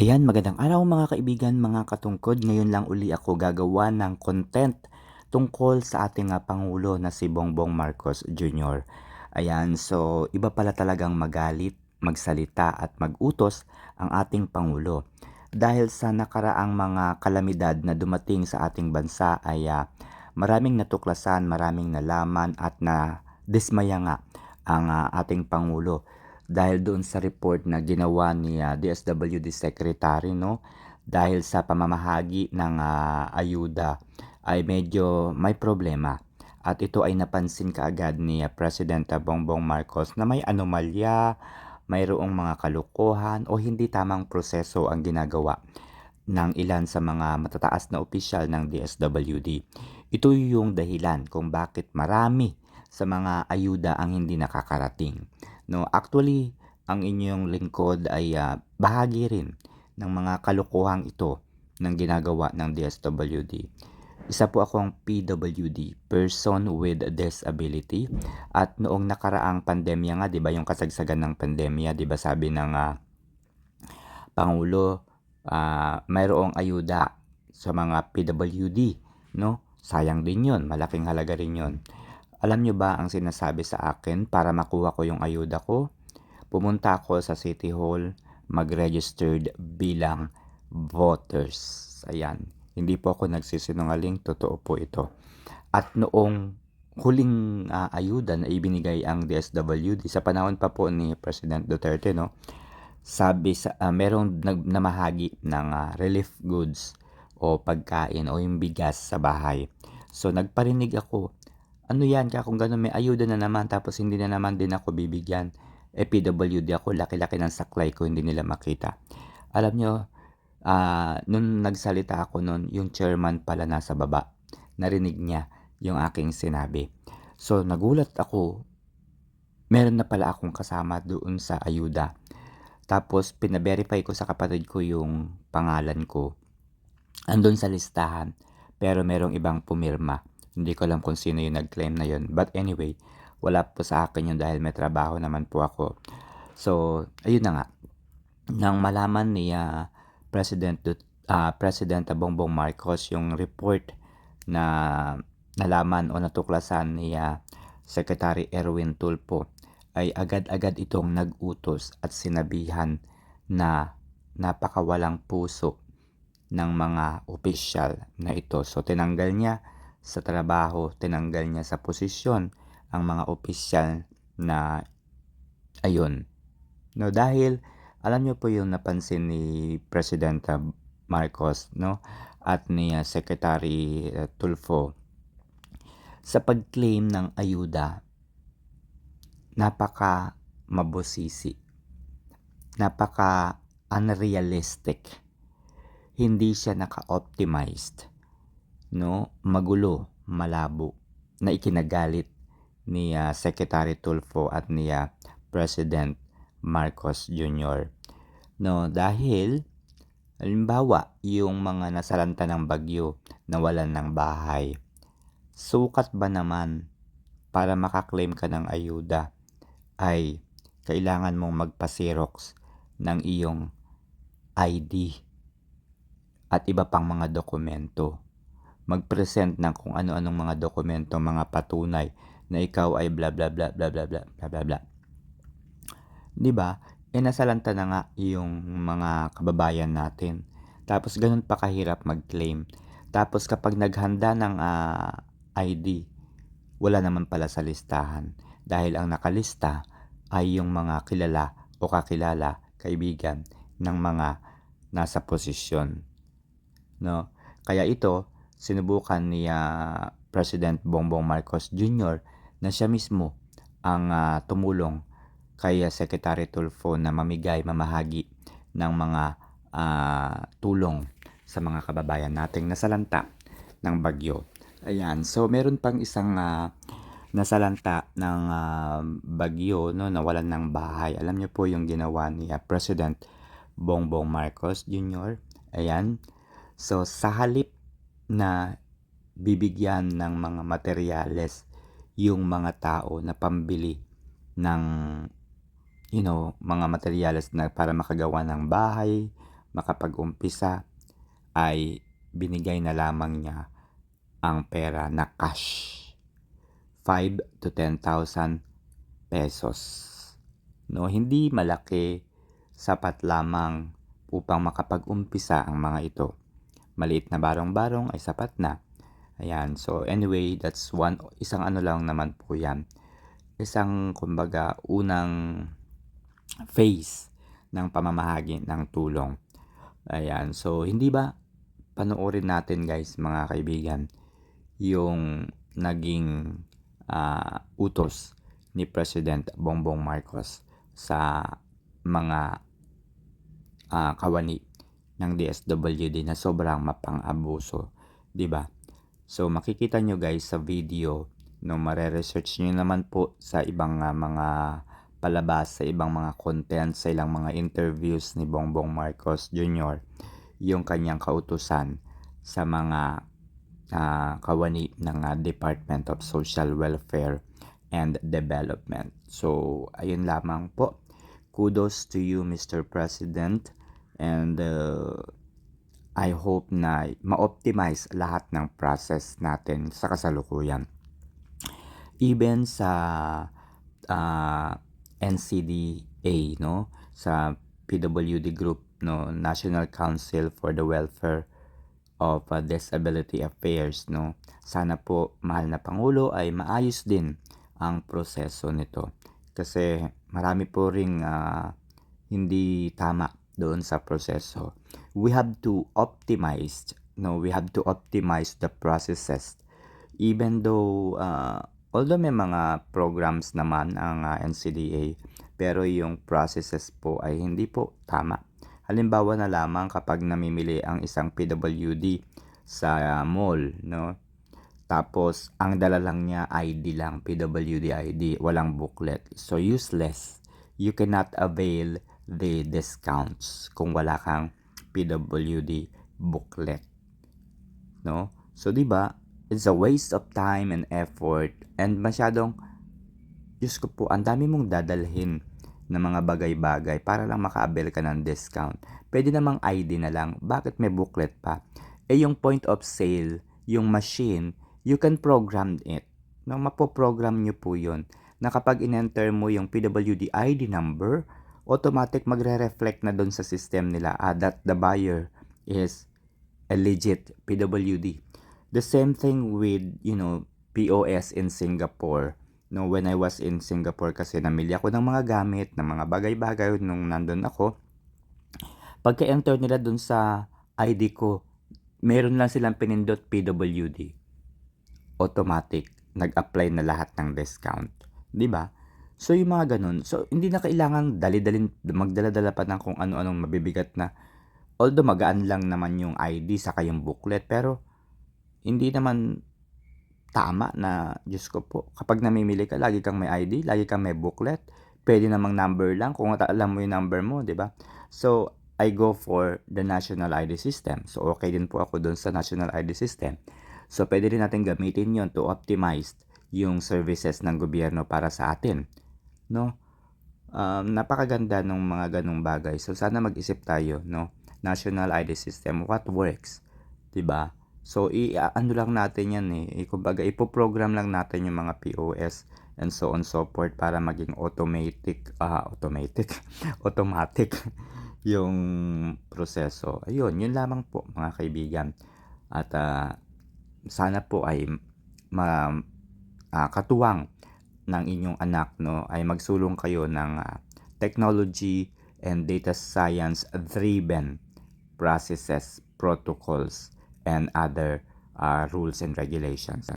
Ayan, magandang araw mga kaibigan, mga katungkod. Ngayon lang uli ako gagawa ng content tungkol sa ating ah, Pangulo na si Bongbong Marcos Jr. Ayan, so iba pala talagang magalit, magsalita at magutos ang ating Pangulo. Dahil sa nakaraang mga kalamidad na dumating sa ating bansa ay ah, maraming natuklasan, maraming nalaman at na dismaya nga ang ah, ating Pangulo dahil doon sa report na ginawa ni ah, DSWD Secretary no dahil sa pamamahagi ng ah, ayuda ay medyo may problema at ito ay napansin kaagad ni ah, President Bongbong Marcos na may anomalya, mayroong mga kalukuhan o hindi tamang proseso ang ginagawa ng ilan sa mga matataas na opisyal ng DSWD. Ito yung dahilan kung bakit marami sa mga ayuda ang hindi nakakarating. No, actually, ang inyong lingkod ay ah, bahagi rin ng mga kalukuhang ito ng ginagawa ng DSWD. Isa po akong PWD, Person with Disability. At noong nakaraang pandemya nga, 'di ba, yung kasagsagan ng pandemya, 'di ba, sabi ng ah, Pangulo, ah, mayroong ayuda sa mga PWD, no? Sayang din 'yon, malaking halaga rin 'yon. Alam nyo ba ang sinasabi sa akin para makuha ko yung ayuda ko? Pumunta ako sa City Hall, mag-registered bilang voters. Ayan. Hindi po ako nagsisinungaling, totoo po ito. At noong huling ah, ayuda na ibinigay ang DSWD sa panahon pa po ni President Duterte, no? Sabi sa ah, merong nag, namahagi ng ah, relief goods o pagkain o yung bigas sa bahay. So nagparinig ako, ano yan ka kung gano'n may ayuda na naman tapos hindi na naman din ako bibigyan. Eh PWD ako, laki-laki ng saklay ko, hindi nila makita. Alam nyo, ah nung nagsalita ako nun, yung chairman pala nasa baba. Narinig niya yung aking sinabi. So nagulat ako, meron na pala akong kasama doon sa ayuda. Tapos pina-verify ko sa kapatid ko yung pangalan ko. Andun sa listahan, pero merong ibang pumirma. Hindi ko alam kung sino yung nag-claim na yun. But anyway, wala po sa akin yun dahil may trabaho naman po ako. So, ayun na nga. Nang malaman ni ah, President ah, President Bongbong Marcos yung report na nalaman o natuklasan ni ah, Secretary Erwin Tulfo ay agad-agad itong nag-utos at sinabihan na napakawalang puso ng mga opisyal na ito. So tinanggal niya sa trabaho, tinanggal niya sa posisyon ang mga opisyal na ayun. No, dahil alam niyo po yung napansin ni President uh, Marcos no at ni uh, Secretary uh, Tulfo sa pag-claim ng ayuda napaka mabosisi napaka unrealistic hindi siya naka-optimized no magulo malabo na ikinagalit ni ah, Secretary Tulfo at ni ah, President Marcos Jr. No, dahil halimbawa yung mga nasalanta ng bagyo nawalan ng bahay. Sukat ba naman para makaklaim ka ng ayuda ay kailangan mong magpa-xerox ng iyong ID at iba pang mga dokumento. Mag-present ng kung ano-anong mga dokumento, mga patunay na ikaw ay bla bla bla bla bla bla bla bla bla. 'Di ba? Eh nasalanta na nga yung mga kababayan natin. Tapos ganun pa kahirap mag-claim. Tapos kapag naghanda ng ah, ID, wala naman pala sa listahan dahil ang nakalista ay yung mga kilala o kakilala, kaibigan ng mga nasa posisyon. No? Kaya ito, sinubukan ni ah, President Bongbong Marcos Jr. na siya mismo ang ah, tumulong kay ah, Secretary Tulfo na mamigay, mamahagi ng mga ah, tulong sa mga kababayan nating nasalanta ng bagyo. Ayan, so meron pang isang ah, nasalanta ng ah, bagyo no nawalan ng bahay. Alam niyo po yung ginawa ni ah, President Bongbong Marcos Jr. Ayan. So sa halip na bibigyan ng mga materyales yung mga tao na pambili ng you know, mga materyales na para makagawa ng bahay, makapag-umpisa ay binigay na lamang niya ang pera na cash. 5 to 10,000 pesos. No, hindi malaki sapat lamang upang makapag-umpisa ang mga ito. Maliit na barong-barong ay sapat na. Ayan, so anyway, that's one isang ano lang naman po 'yan. Isang kumbaga unang phase ng pamamahagi ng tulong. Ayan, so hindi ba panoorin natin guys mga kaibigan yung naging ah, utos ni President Bongbong Marcos sa mga ah, kawani ng DSWD na sobrang mapang-abuso, 'di ba? So makikita nyo guys sa video no mare-research nyo naman po sa ibang ah, mga palabas sa ibang mga content sa ilang mga interviews ni Bongbong Marcos Jr. yung kanyang kautusan sa mga ah, kawani ng ah, Department of Social Welfare and Development. So ayun lamang po. Kudos to you Mr. President and uh, I hope na ma-optimize lahat ng process natin sa kasalukuyan. Even sa ah, NCDA, no? Sa PWD Group, no? National Council for the Welfare of ah, Disability Affairs, no? Sana po, mahal na Pangulo, ay maayos din ang proseso nito. Kasi marami po ring ah, hindi tama doon sa proseso. We have to optimize, no? We have to optimize the processes. Even though, ah, although may mga programs naman ang ah, NCDA, pero yung processes po ay hindi po tama. Halimbawa na lamang kapag namimili ang isang PWD sa mall, no? Tapos, ang dala lang niya ID lang, PWD ID, walang booklet. So, useless. You cannot avail the discounts kung wala kang PWD booklet. No? So, di ba? It's a waste of time and effort and masyadong Diyos ko po, ang dami mong dadalhin ng mga bagay-bagay para lang maka-avail ka ng discount. Pwede namang ID na lang. Bakit may booklet pa? Eh yung point of sale, yung machine, you can program it. No, mapoprogram nyo po yun na kapag in-enter mo yung PWD ID number, automatic magre-reflect na doon sa system nila ah, that the buyer is a legit PWD. The same thing with, you know, POS in Singapore. No, when I was in Singapore kasi namili ako ng mga gamit, ng mga bagay-bagay nung nandun ako. Pagka-enter nila doon sa ID ko, meron lang silang pinindot PWD. Automatic, nag-apply na lahat ng discount. 'Di ba? So yung mga ganun. So hindi na kailangan dali-dalin magdala-dala pa ng kung ano-anong mabibigat na although magaan lang naman yung ID sa yung booklet pero hindi naman tama na Diyos ko po. Kapag namimili ka, lagi kang may ID, lagi kang may booklet. Pwede namang number lang kung alam mo yung number mo, 'di ba? So I go for the national ID system. So okay din po ako doon sa national ID system. So pwede rin natin gamitin yon to optimize yung services ng gobyerno para sa atin. No? Um, napakaganda ng mga ganong bagay. So sana mag-isip tayo, no? National ID system, what works? 'Di ba? So i ano lang natin 'yan eh. Kumbaga ipo-program lang natin yung mga POS and so on so forth para maging automatic ah automatic automatic yung proseso. Ayun, yun lamang po mga kaibigan. At ah, sana po ay ma ah, katuwang ng inyong anak no ay magsulong kayo ng ah, technology and data science driven processes, protocols and other ah, rules and regulations.